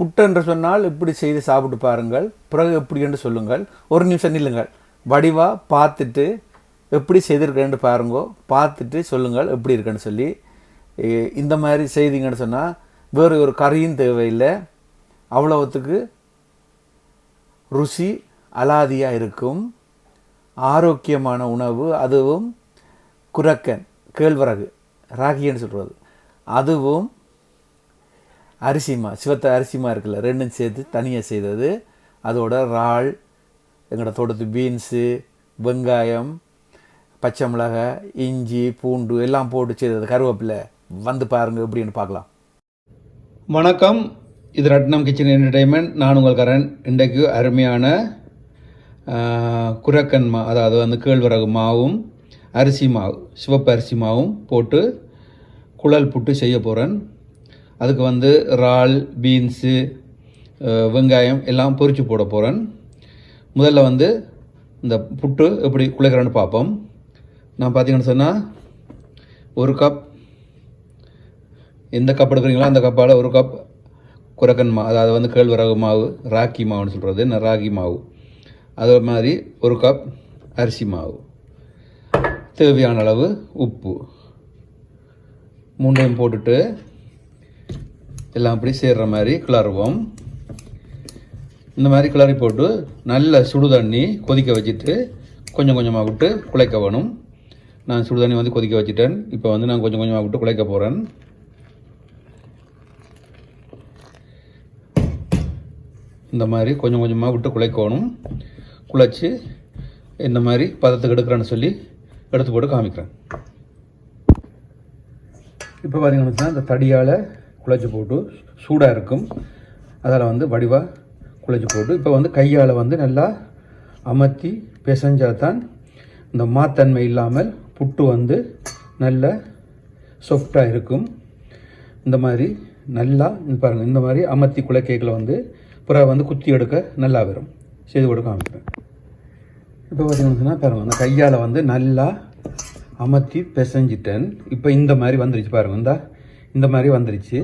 புட்டு என்று சொன்னால் இப்படி செய்து சாப்பிட்டு பாருங்கள். பிறகு எப்படி என்று சொல்லுங்கள். ஒரு நிமிஷம் நில்லுங்கள். வடிவாக பார்த்துட்டு எப்படி செய்திருக்கேன்னு பாருங்கோ. பார்த்துட்டு சொல்லுங்கள் எப்படி இருக்குன்னு சொல்லி. இந்த மாதிரி செய்திங்கன்னு சொன்னால் வேறு ஒரு கறியும் தேவையில்லை. அவ்வளவுத்துக்கு ருசி அலாதியாக இருக்கும். ஆரோக்கியமான உணவு அதுவும் குரக்கன் கேழ்வரகு ராகின்னு சொல்கிறது அதுவும் அரிசிமா சிவத்த அரிசிமா இருக்குல்ல ரெண்டும் சேர்த்து தனியாக செய்தது. அதோட இறால் எங்களோட தோட்டத்து பீன்ஸு வெங்காயம் பச்சை மிளகாய் இஞ்சி பூண்டு எல்லாம் போட்டு செய்தது. கருவேப்பிலை வந்து பாருங்கள் எப்படின்னு பார்க்கலாம். வணக்கம். இது ரட்னம் கிச்சன் என்டர்டைன்மெண்ட் நான் உங்கள் கரண். இன்றைக்கு அருமையான குரக்கன் மா அதாவது வந்து கேழ்வரகு மாவும் அரிசி மாவு சிவப்பு அரிசி மாவும் போட்டு குழல் புட்டு செய்ய போகிறேன் அதுக்கு வந்து இறால் பீன்ஸு வெங்காயம் எல்லாம் பொரித்து போட போகிறேன் முதல்ல வந்து இந்த புட்டு எப்படி குழைக்கிறேன்னு பார்ப்போம். நான் பார்த்தீங்கன்னு சொன்னால் ஒரு கப் எந்த கப் எடுக்கிறீங்களோ அந்த கப்பால் ஒரு கப் குரக்கன் மா அதாவது வந்து கேழ்வரகு மாவு ராக்கி மாவுன்னு சொல்கிறது என்ன ராகி மாவு. அதே மாதிரி ஒரு கப் அரிசி மாவு. தேவையான அளவு உப்பு. மூன்றையும் போட்டுட்டு எல்லாம் அப்படி சேர்கிற மாதிரி கிளறுவோம். இந்த மாதிரி கிளறி போட்டு நல்ல சுடு தண்ணி கொதிக்க வச்சுட்டு கொஞ்சம் கொஞ்சமாக விட்டு குழைக்க வேணும். நான் சுடு தண்ணி வந்து கொதிக்க வச்சுட்டேன். இப்போ வந்து நான் கொஞ்சம் கொஞ்சமாக விட்டு குழைக்க போகிறேன் இந்த மாதிரி கொஞ்சம் கொஞ்சமாக விட்டு குழைக்கணும் குழைச்சி இந்த மாதிரி பதத்துக்கு எடுக்கிறேன்னு சொல்லி எடுத்து போட்டு காமிக்கிறேன். இப்போ பார்த்தீங்கன்னு இந்த தடியால் குழச்சி போட்டு சூடாக இருக்கும். அதில் வந்து வடிவாக குழைச்சி போட்டு இப்போ வந்து கையால் வந்து நல்லா அமர்த்தி பிசைஞ்சால் தான் இந்த மாத்தன்மை இல்லாமல் புட்டு வந்து நல்ல சாஃப்டாக இருக்கும். இந்த மாதிரி நல்லா பாருங்கள் இந்த மாதிரி அமர்த்தி குலைக்கைகளை வந்து புறா வந்து குத்தி எடுக்க நல்லா வரும். செய்து கொடுக்க அமைப்பேன் இப்போ பார்த்தீங்கன்னா பாருங்க அந்த கையால் வந்து நல்லா அமர்த்தி பிசைஞ்சிட்டேன். இப்போ இந்த மாதிரி வந்துருச்சு பாருங்கள் இந்த. இந்த மாதிரி வந்துருச்சு.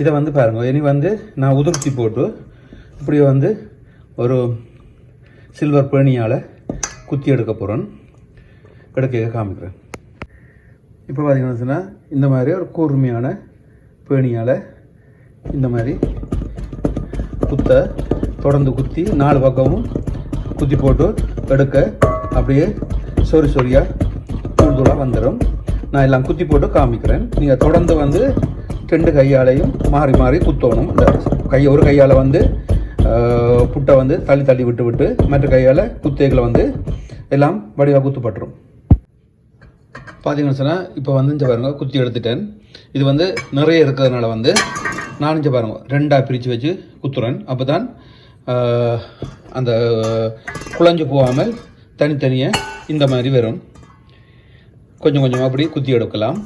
இதை வந்து பாருங்கள் இனி வந்து நான் உதிர்த்தி போட்டு இப்படி வந்து ஒரு சில்வர் பேணியால் குத்தி எடுக்க போகிறேன் எடுக்க காமிக்கிறேன். இப்போ பார்த்தீங்கன்னா இந்த மாதிரி ஒரு கூர்மையான பேணியால் இந்த மாதிரி குத்த தொடர்ந்து குத்தி நாலு பக்கமும் குத்தி போட்டு எடுக்க அப்படியே சொறி சொறியாக தூள் தூளாக வந்துடும் நான் எல்லாம் குத்தி போட்டு காமிக்கிறேன். நீங்கள் தொடர்ந்து வந்து ரெண்டு கையாலையும் மாறி மாறி குத்தணும். இந்த கை ஒரு கையால் வந்து புட்டை வந்து தள்ளி தள்ளி விட்டு விட்டு மற்ற கையால் குத்தைகளை வந்து எல்லாம் வடிவாக குத்துப்பட்டுரும். பார்த்தீங்கன்னு சொன்னால் இப்போ வந்து இங்கே பாருங்க குத்தி எடுத்துட்டேன். இது வந்து நிறைய இருக்கிறதுனால வந்து நான் இங்கே பாருங்க ரெண்டாக பிரித்து வச்சு குத்துறேன். அப்போ தான் அந்த குழஞ்சு போகாமல் தனித்தனியாக இந்த மாதிரி வரும். கொஞ்சம் கொஞ்சமாக அப்படி குத்தி எடுக்கலாம்.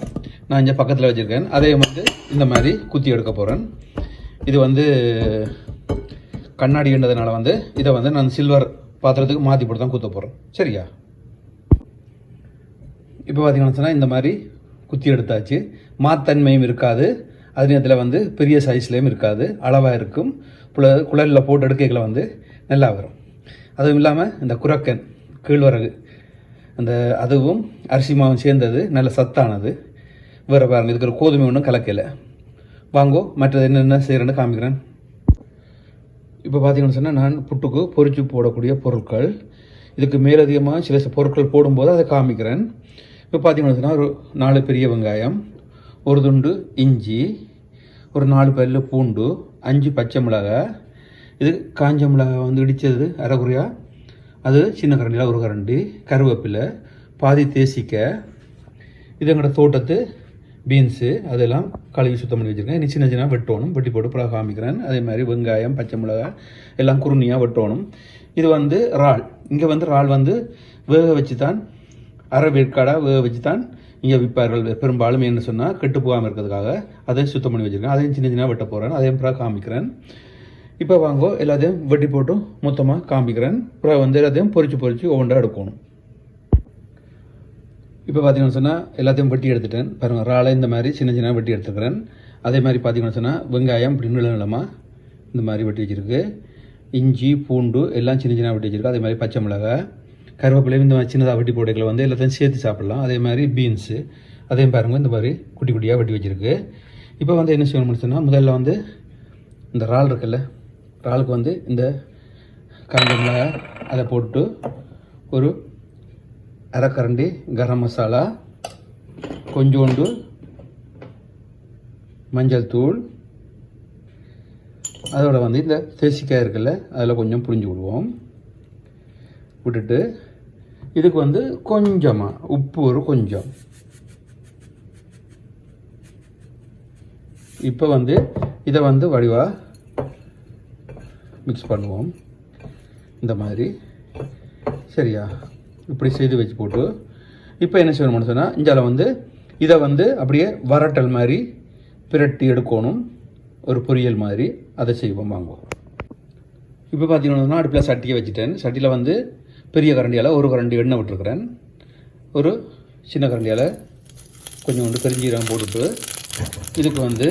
நான் இங்கே பக்கத்தில் வச்சுருக்கேன். அதே வந்து இந்த மாதிரி குத்தி எடுக்க போகிறேன் இது வந்து கண்ணாடின்றதுனால வந்து இதை வந்து நான் சில்வர் பாத்திரத்துக்கு மாற்றி போட்டு தான் குத்த போகிறேன் சரியா? இப்போ பார்த்தீங்கன்னு சொன்னால் இந்த மாதிரி குத்தி எடுத்தாச்சு. மாத்தன்மையும் இருக்காது. அதே நேரத்தில் வந்து பெரிய சைஸ்லேயும் இருக்காது. அளவாக இருக்கும். குள குழலில் போட்டு எடுக்கைகளை வந்து நல்லா வரும். அதுவும் இல்லாமல் இந்த குரக்கன் கீழ்வரகு அந்த அதுவும் அரிசி மாவும் சேர்ந்தது நல்ல சத்தானது. வேறு பாருங்க இதுக்கு ஒரு கோதுமை ஒன்றும் கலக்கலை. வாங்கோ மற்றது என்னென்ன செய்கிறேன்னு காமிக்கிறேன். இப்போ பார்த்தீங்கன்னு சொன்னால் நான் புட்டுக்கு பொறிச்சு போடக்கூடிய பொருட்கள். இதுக்கு மேலதிகமாக சில சில பொருட்கள் போடும்போது அதை காமிக்கிறேன். இப்போ பார்த்தீங்கன்னு சொன்னால் ஒரு நாலு பெரிய வெங்காயம் ஒரு துண்டு இஞ்சி ஒரு நாலு பல்லு பூண்டு அஞ்சு பச்சை மிளகாய். இது காஞ்ச மிளகாய் வந்து இடித்தது அரைக்குறையாக அது சின்ன கரண்டியில் ஒரு கரண்டி. கருவேப்பிலை பாதி தேசிக்க இது எங்களோட தோட்டத்து பீன்ஸு அதெல்லாம் கழுவி சுத்தம் பண்ணி வச்சுருக்கேன். இனி சின்ன சின்ன வெட்டணும். வெட்டி போட்டு பிறகு காமிக்கிறேன். அதே மாதிரி வெங்காயம் பச்சை மிளகாய் எல்லாம் குருணியாக வெட்டணும். இது வந்து இறால். இங்கே வந்து இறால் வந்து வேக வச்சு தான் அரை வேட்காடாக வேக வச்சு தான் இங்கே விற்பார்கள். பெரும்பாலும் என்ன சொன்னால் கெட்டு போகாமல் இருக்கிறதுக்காக அதை சுத்தம் பண்ணி வச்சுருக்கேன். அதையும் சின்ன சின்ன வெட்ட போகிறேன் அதையும் பிறகு காமிக்கிறேன். இப்போ வாங்கோ எல்லாத்தையும் வெட்டி போட்டு மொத்தமாக காமிக்கிறேன். அப்புறம் வந்து எல்லாத்தையும் பொறிச்சு பொறிச்சு ஒவ்வொன்றா எடுக்கணும். இப்போ பார்த்தீங்கன்னு சொன்னால் எல்லாத்தையும் வெட்டி எடுத்துட்டேன். பாருங்கள் இறாலை இந்த மாதிரி சின்ன சின்ன வெட்டி எடுத்துக்கிறேன். அதே மாதிரி பார்த்தீங்கன்னு சொன்னால் வெங்காயம் இப்படி நீள நிலமாக இந்த மாதிரி வெட்டி வச்சுருக்கு. இஞ்சி பூண்டு எல்லாம் சின்ன சின்ன வெட்டி வச்சுருக்கு. அதே மாதிரி பச்சை மிளகாய் கருவேப்பிலையும் இந்த மாதிரி சின்னதாக வெட்டி போடைகளை வந்து எல்லாத்தையும் சேர்த்து சாப்பிடலாம். அதே மாதிரி பீன்ஸு அதையும் பாருங்கள் இந்த மாதிரி குட்டி குட்டியாக வெட்டி வச்சுருக்கு. இப்போ வந்து என்ன செய்யணும்னு சொன்னால் முதல்ல வந்து இந்த இறால் இருக்குல்ல இறாலுக்கு வந்து இந்த காஞ்ச அதை போட்டு ஒரு அரைக்கரண்டி கரம் மசாலா கொஞ்சோண்டு மஞ்சள் தூள். அதோட வந்து இந்த தேசிக்காய் இருக்குல்ல அதில் கொஞ்சம் புரிஞ்சு விடுவோம். விட்டுட்டு இதுக்கு வந்து கொஞ்சமாக உப்பு ஒரு கொஞ்சம். இப்போ வந்து இதை வந்து வடிவாக மிக்ஸ் பண்ணுவோம். இந்த மாதிரி. சரியா? இப்படி செய்து வச்சு போட்டு இப்போ என்ன செய்யணும்னு சொன்னால் இஞ்சால வந்து இதை வந்து அப்படியே வரட்டல் மாதிரி பிரட்டி எடுக்கணும். ஒரு பொரியல் மாதிரி அதை செய்வோம் வாங்குவோம். இப்போ பார்த்தீங்கன்னா அடுப்பில் சட்டியை வச்சுட்டேன். சட்டியில் வந்து பெரிய கரண்டியால் ஒரு கரண்டி எண்ணெய் விட்டுருக்குறேன். ஒரு சின்ன கரண்டியால் கொஞ்சோண்டு பெருஞ்சீரகம் போட்டுட்டு இதுக்கு வந்து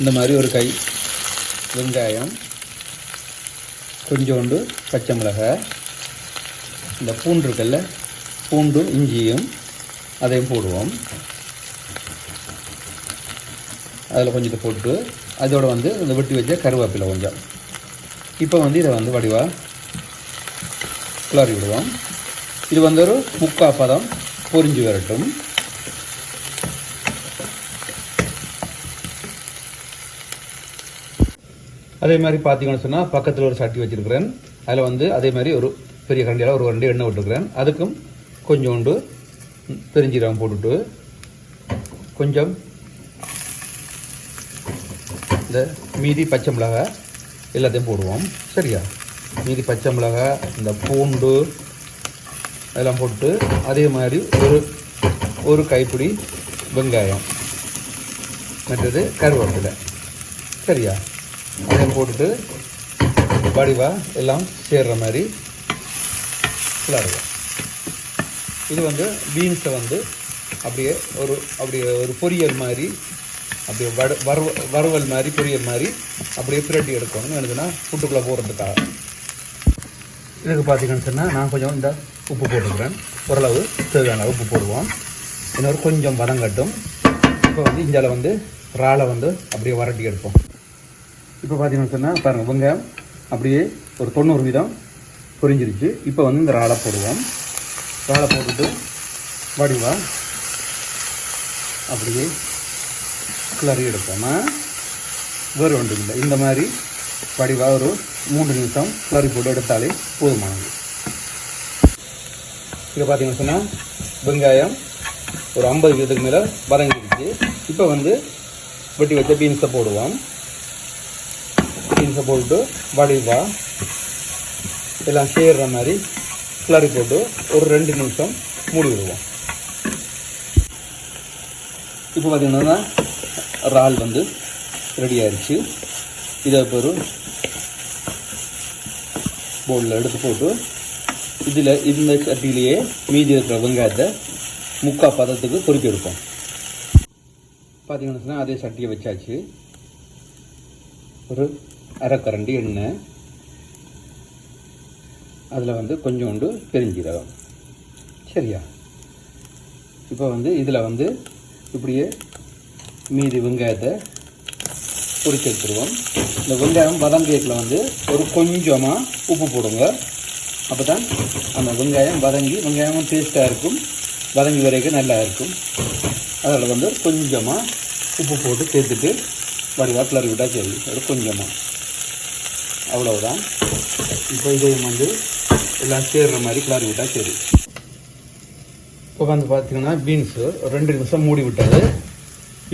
இந்த மாதிரி ஒரு கை வெங்காயம் கொஞ்சோண்டு பச்சை மிளகாய் இந்த பூண்டு இருக்குல்ல பூண்டும் இஞ்சியும் அதையும் போடுவோம். அதில் கொஞ்சத்தை போட்டு அதோட வந்து இந்த வெட்டி வச்ச கருவேப்பிலை கொஞ்சம். இப்போ வந்து இதை வந்து வடிவாக கிளறி விடுவோம் இது வந்து ஒரு முக்கா பதம் பொரிஞ்சு வரட்டும். அதே மாதிரி பார்த்தீங்கன்னு சொன்னால் பக்கத்தில் ஒரு சட்டி வச்சுருக்கிறேன். அதில் வந்து அதே மாதிரி ஒரு பெரிய கரண்டியால் ஒரு கரண்டி எண்ணெய் விட்டுருக்கிறேன். அதுக்கும் கொஞ்சோண்டு பெருஞ்சீரகம் போட்டுட்டு கொஞ்சம் இந்த மீதி பச்சை மிளகாய் எல்லாத்தையும் போடுவோம். சரியா? மீதி பச்சை மிளகாய் இந்த பூண்டு அதெல்லாம் போட்டு அதே மாதிரி ஒரு ஒரு கைப்பிடி வெங்காயம் மற்றது கருவேப்பிலை. சரியா? இதையும் போட்டுட்டு வடிவாக எல்லாம் சேர்ற மாதிரி கிளறுவோம் இது வந்து பீன்ஸை வந்து அப்படியே ஒரு அப்படியே ஒரு பொரியல் மாதிரி அப்படியே வட வறுவ வறுவல் மாதிரி பொரியல் மாதிரி அப்படியே பிரட்டி எடுக்கணும் எனக்குன்னா புட்டுக்குள்ளே போடுறதுக்காக. இதுக்கு பார்த்தீங்கன்னு சொன்னால் நான் கொஞ்சம் இந்த உப்பு போட்டுக்கிறேன். ஓரளவு தேவையான உப்பு போடுவோம். இன்னொரு கொஞ்சம் வதங்கட்டும். இப்போ வந்து இஞ்சால வந்து இறாலை வந்து அப்படியே வரட்டி எடுப்போம். இப்போ பார்த்தீங்கன்னு சொன்னால் பாருங்கள் வெங்காயம் அப்படியே ஒரு தொண்ணூறு வீதம் பொரிஞ்சிருச்சு. இப்போ வந்து இந்த இறாலை போடுவோம். இறாலை போட்டுட்டு வடிவா அப்படியே கிளறி எடுப்போமா. வேறு ஒன்றும் இல்லை. இந்த மாதிரி வடிவாக ஒரு மூன்று நிமிஷம் கிளறி போட்டு எடுத்தாலே போதுமானது. இங்கே பார்த்தீங்கன்னு சொன்னால் வெங்காயம் ஒரு ஐம்பது வீதத்துக்கு மேலே வதங்கிடுச்சு. இப்போ வந்து வெட்டி வச்ச பீன்ஸை போடுவோம். பீன்ஸை போட்டு வடிவா எல்லாம் சேர்ற மாதிரி கிளறி போட்டு ஒரு ரெண்டு நிமிஷம் மூடி விடுவோம் இப்போ பார்த்தீங்கன்னா இறால் வந்து ரெடி ஆயிடுச்சு இதை இப்போ ஒரு பவுலில் எடுத்து போட்டு இதில் இந்த சட்டியிலேயே மீதி இருக்கிற வெங்காயத்தை முக்கால் பதத்துக்கு பொறுக்கி எடுப்போம். பார்த்தீங்கன்னா அதே சட்டியை வச்சாச்சு. ஒரு அரைக்கரண்டி எண்ணெய் அதில் வந்து கொஞ்சோண்டு பெருஞ்சீரகம். சரியா? இப்போ வந்து இதில் வந்து இப்படியே மீதி வெங்காயத்தை பொறிச்சு எடுத்துருவோம். இந்த வெங்காயம் வதங்கியத்தில் வந்து ஒரு கொஞ்சமாக உப்பு போடுங்க. அப்போ தான் அந்த வெங்காயம் வதங்கி வெங்காயமும் டேஸ்ட்டாக இருக்கும். வதங்கி வரைக்கும் நல்லா இருக்கும். அதில் வந்து கொஞ்சமாக உப்பு போட்டு சேர்த்துட்டு வடிவாக கிளறி விட்டால் சரி. ஒரு கொஞ்சமாக அவ்வளவுதான். இப்போ இதையும் வந்து எல்லாம் சேர்ற மாதிரி கிளறி விட்டால் சரி. இப்போ வந்து பார்த்தீங்கன்னா பீன்ஸு ஒரு ரெண்டு நிமிஷம் மூடி விட்டது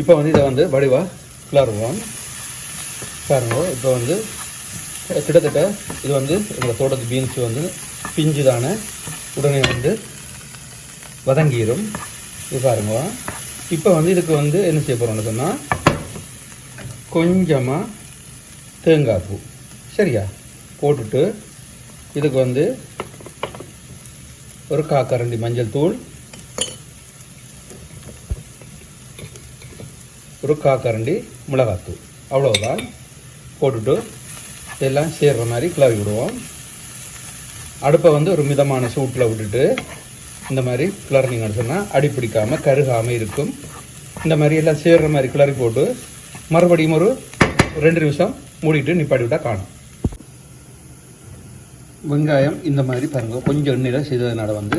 இப்போ வந்து இதை வந்து வடிவாக கிளறுவோம். பாருங்க இப்போ வந்து கிட்டத்தட்ட இது வந்து எங்களை தோட்டத்து பீன்ஸ் வந்து பிஞ்சு தானே உடனே வந்து வதங்கிடும் இது பாருங்க. இப்போ வந்து இதுக்கு வந்து என்ன செய்ய போகிறோம்னு சொன்னால் கொஞ்சமாக தேங்காய் பூ. சரியா? போட்டுட்டு இதுக்கு வந்து ஒரு காக்கரண்டி மஞ்சள் தூள் ஒரு காக்கரண்டி மிளகாத்தூள். அவ்வளோதான் போட்டுட்டு எல்லாம் சேர்கிற மாதிரி கிளறி விடுவோம். அடுப்பை வந்து ஒரு மிதமான சூட்டில் விட்டுட்டு இந்த மாதிரி கிளறினீங்கன்னு சொன்னால் அடி பிடிக்காமல் கருகாமல் இருக்கும். இந்த மாதிரி எல்லாம் சேர்கிற மாதிரி கிளறி போட்டு மறுபடியும் ஒரு ரெண்டு நிமிஷம் மூடிட்டு நிப்பாட்டி விட்டால் காணும். வெங்காயம் இந்த மாதிரி பாருங்கள் கொஞ்சம் எண்ணெயில் செய்ததுனால வந்து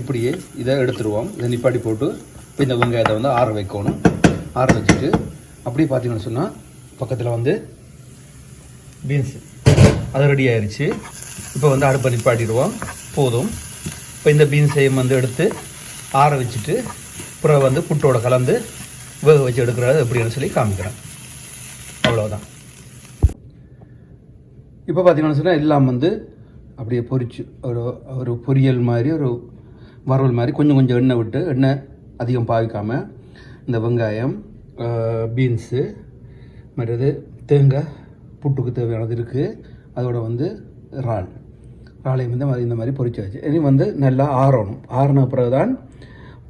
இப்படியே இதை எடுத்துருவோம். இதை நிப்பாட்டி போட்டு இப்போ இந்த வெங்காயத்தை வந்து ஆற வைக்கணும். ஆற வச்சுட்டு அப்படியே பார்த்தீங்கன்னு சொன்னால் பக்கத்தில் வந்து பீன்ஸ் அது ரெடி ஆயிடுச்சு இப்போ வந்து அடுப்பை நிப்பாட்டிடுவோம். போதும். இப்போ இந்த பீன்ஸையும் வந்து எடுத்து ஆற வச்சுட்டு பிறகு வந்து புட்டோட கலந்து வேக வச்சு எடுக்கிறது எப்படின்னு சொல்லி காமிக்கிறேன். அவ்வளோதான் இப்போ பார்த்தீங்கன்னு சொன்னால் எல்லாம் வந்து அப்படியே பொரிச்சு ஒரு ஒரு பொரியல் மாதிரி ஒரு வறுவல் மாதிரி கொஞ்சம் கொஞ்சம் எண்ணெய் விட்டு எண்ணெய் அதிகம் பாவிக்காமல் இந்த வெங்காயம் பீன்ஸு மற்றது தேங்காய் புட்டுக்கு தேவையானது இருக்குது அதோட வந்து இறால். இறாலையும் வந்து மாதிரி இந்த மாதிரி பொரிச்சாச்சு இனி வந்து நல்லா ஆறணும். ஆறின பிறகு தான்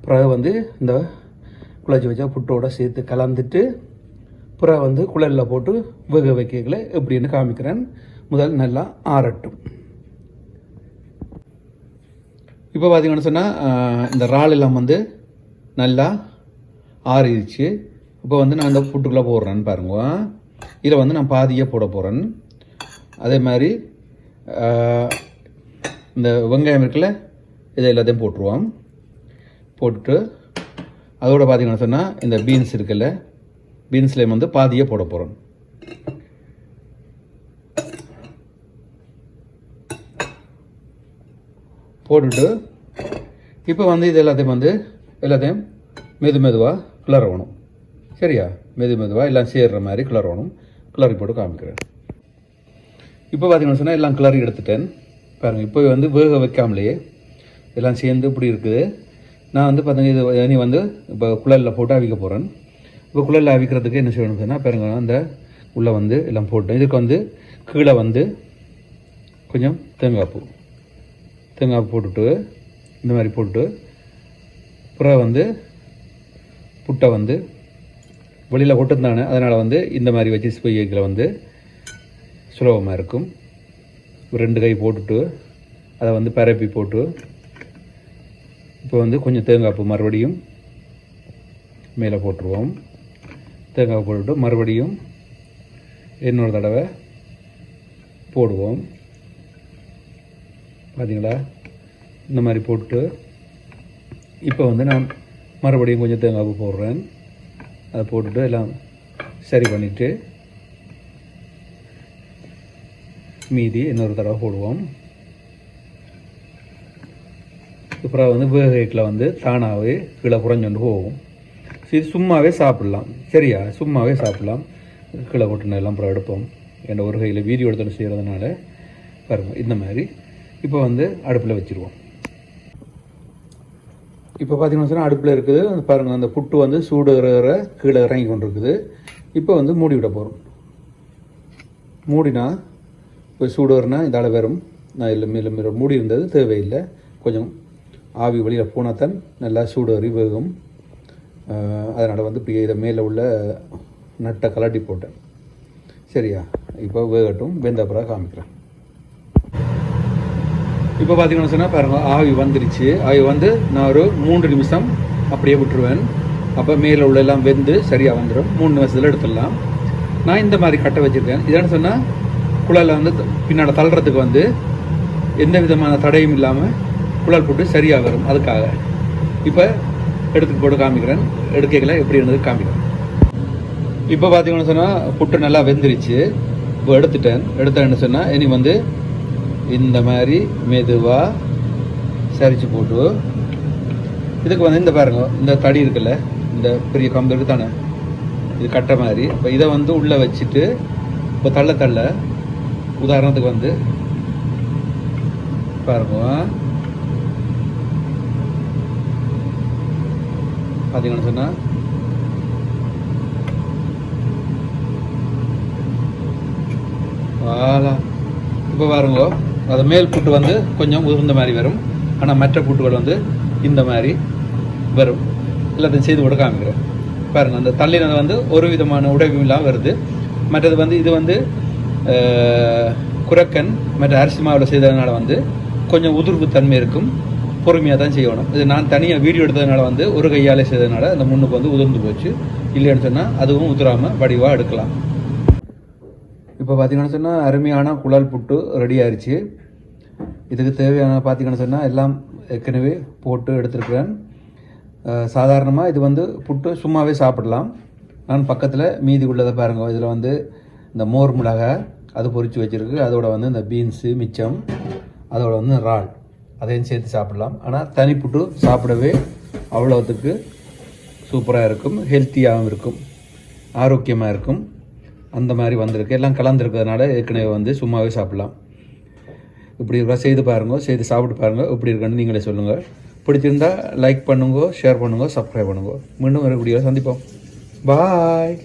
பிறகு வந்து இந்த குழச்சி வச்சா புட்டோட சேர்த்து கலந்துட்டு பிறகு வந்து குழலில் போட்டு வேக வைக்கல எப்படின்னு காமிக்கிறேன். முதல் நல்லா ஆறட்டும். இப்போ பார்த்தீங்கன்னு சொன்னால் இந்த இறால் எல்லாம் வந்து நல்லா ஆறிடுச்சு இப்போ வந்து நான் இந்த புட்டுக்குள்ளே போடுறேன்னு பாருங்க. இதில் வந்து நான் பாதியே போட போகிறேன் அதே மாதிரி இந்த வெங்காயம் இருக்குல்ல இதை எல்லாத்தையும் போட்டுருவோம். போட்டுட்டு அதோட பார்த்தீங்கன்னு சொன்னால் இந்த பீன்ஸ் இருக்குல்ல பீன்ஸ்லேயும் வந்து பாதியே போட போகிறோம் போட்டுட்டு இப்போ வந்து இது எல்லாத்தையும் வந்து எல்லாத்தையும் மெது மெதுவாக கிளறவணும். சரியா? மெது மெதுவாக எல்லாம் சேர்ற மாதிரி கிளறவணும். கிளறி போட்டு காமிக்கிறேன். இப்போ பார்த்தீங்கன்னு சொன்னால் எல்லாம் கிளறி எடுத்துட்டேன். பாருங்கள் இப்போ வந்து வேக வைக்காமலேயே எல்லாம் சேர்ந்து இப்படி இருக்குது. நான் வந்து பார்த்தீங்கன்னா இது இனி வந்து இப்போ குழலில் போட்டு அவிக்க போகிறேன் இப்போ குழலில் அவிக்கிறதுக்கு என்ன செய்யணும் சொன்னால் பாருங்க அந்த உள்ளே வந்து எல்லாம் போட்டேன் இதுக்கு வந்து கீழே வந்து கொஞ்சம் தேங்காய் பூ. தேங்காய் போட்டுட்டு இந்த மாதிரி போட்டு புற வந்து புட்டை வந்து வெளியில் ஒட்டுந்தானே அதனால் வந்து இந்த மாதிரி வச்சு ஸ்பைக்கில் வந்து சுலபமாக இருக்கும். ரெண்டு கை போட்டுட்டு அதை வந்து பரப்பி போட்டு இப்போ வந்து கொஞ்சம் தேங்காய் பூ மறுபடியும் மேலே போட்டுருவோம். தேங்காய் போட்டுட்டு மறுபடியும் இன்னொரு தடவை போடுவோம். பார்த்தீங்களா இந்த மாதிரி போட்டு இப்போ வந்து நான் மறுபடியும் கொஞ்சம் தேங்காய் போடுறேன். அதை போட்டுட்டு எல்லாம் சரி பண்ணிவிட்டு மீதி இன்னொரு தடவை போடுவோம். அப்புறம் வந்து வேகத்தில் வந்து தானாகவே கீழே குறைஞ்சொண்டு போகும். சரி சும்மாவே சாப்பிட்லாம். சரியா? சும்மாவே சாப்பிட்லாம். கீழே கொட்டின எல்லாம் அப்புறம் எடுப்போம். என்ற ஒரு கையில் வீடியோ எடுத்துகிட்டு செய்கிறதுனால பாருங்கள் இந்த மாதிரி இப்போ வந்து அடுப்பில் வச்சுருவோம். இப்போ பார்த்தீங்கன்னா சொன்னால் அடுப்பில் இருக்குது. அந்த பாருங்கள் அந்த புட்டு வந்து சூடு கீழே இறங்கி கொண்டிருக்குது. இப்போ வந்து மூடி விட போகிறோம் மூடினா இப்போ சூடு வரனா இதால் வெறும் நான் இல்லை மேலும் மேலும் மூடி இருந்தது தேவையில்லை. கொஞ்சம் ஆவி வெளியில் போனால் தான் நல்லா சூடு அறிவகம் வேகும் அதனால் வந்து இப்படி இதை மேலே உள்ள நட்டை கலட்டி போட்டேன். சரியா? இப்போ வேகட்டும். வெந்த காமிக்கிறேன். இப்போ பார்த்தீங்கன்னு சொன்னால் பாருங்கள் ஆவி வந்துருச்சு. ஆவி வந்து நான் ஒரு மூன்று நிமிஷம் அப்படியே விட்டுருவேன். அப்போ மேலே உள்ள எல்லாம் வெந்து சரியாக வந்துடும் மூணு நிமிஷத்தில் எடுத்துடலாம். நான் இந்த மாதிரி கட்டை வச்சுருக்கேன். இதென்னு சொன்னால் குழலில் வந்து பின்னால் தள்ளுறதுக்கு வந்து எந்த விதமான தடையும் இல்லாமல் குழல் போட்டு சரியாக வரும். அதுக்காக. இப்போ எடுத்துட்டு போட்டு காமிக்கிறேன். எடுக்கல எப்படி இருந்தது காமிக்கிறேன். இப்போ பார்த்தீங்கன்னு சொன்னால் புட்டு நல்லா வெந்துருச்சு. இப்போ எடுத்துட்டேன். எடுத்தேன்னு சொன்னால் இனி வந்து இந்த மாதிரி மெதுவாக சரிச்சு போட்டு. இதுக்கு வந்து இந்த பாருங்க இந்த தடி இருக்குல்ல இந்த பெரிய கம்பு தானே இது கட்டை மாதிரி. இப்போ இதை வந்து உள்ளே வச்சுட்டு இப்போ தள்ள தள்ள உதாரணத்துக்கு வந்து பாருங்க. பார்த்தீங்கன்னு சொன்னால் வாலா. இப்போ பாருங்க அது மேல் புட்டு வந்து கொஞ்சம் உதிர்ந்த மாதிரி வரும். ஆனால் மற்ற புட்டுகள் வந்து இந்த மாதிரி வரும். எல்லாத்தையும் செய்து கூட காமிக்கிறேன். பாருங்கள் அந்த தள்ளினது வந்து ஒரு விதமான உடைவும் இல்லாமல் வருது. மற்றது வந்து இது வந்து குரக்கன் மற்ற அரிசி மாவில் செய்ததுனால வந்து கொஞ்சம் உதிர்வு தன்மை இருக்கும். பொறுமையாக தான் செய்யணும். இது நான் தனியாக வீடியோ எடுத்ததுனால வந்து ஒரு கையாலே செய்ததுனால அந்த முன்னுக்கு வந்து உதிர்ந்து போச்சு. இல்லைன்னு சொன்னால் அதுவும் உதிராமல் வடிவாக எடுக்கலாம். இப்போ பார்த்தீங்கன்னு சொன்னால் அருமையான குழல் புட்டு ரெடி ஆயிடுச்சு இதுக்கு தேவையான பார்த்தீங்கன்னு சொன்னால் எல்லாம் ஏற்கனவே போட்டு எடுத்துருக்கிறேன். சாதாரணமாக இது வந்து புட்டு சும்மாவே சாப்பிடலாம். நான் பக்கத்தில் மீதி உள்ளதை பாருங்க. இதில் வந்து இந்த மோர் மிளகாய் அது பொறிச்சு வச்சிருக்கு. அதோட வந்து இந்த பீன்ஸு மிச்சம். அதோட வந்து இறால். அதையும் சேர்த்து சாப்பிடலாம். ஆனால் தனி புட்டு சாப்பிடவே அவ்வளோத்துக்கு சூப்பராக இருக்கும். ஹெல்த்தியாகவும் இருக்கும். ஆரோக்கியமாக இருக்கும். அந்த மாதிரி வந்திருக்கு. எல்லாம் கலந்துருக்கிறதுனால ஏற்கனவே வந்து சும்மாவே சாப்பிட்லாம். இப்படி இருக்கா? செய்து பாருங்க. செய்து சாப்பிட்டு பாருங்கள் இப்படி இருக்குன்னு நீங்களே சொல்லுங்கள் பிடிச்சிருந்தா லைக் பண்ணுங்க ஷேர் பண்ணுங்க சப்ஸ்கிரைப் பண்ணுங்க. மீண்டும் ஒரு சந்திப்போம். பாய்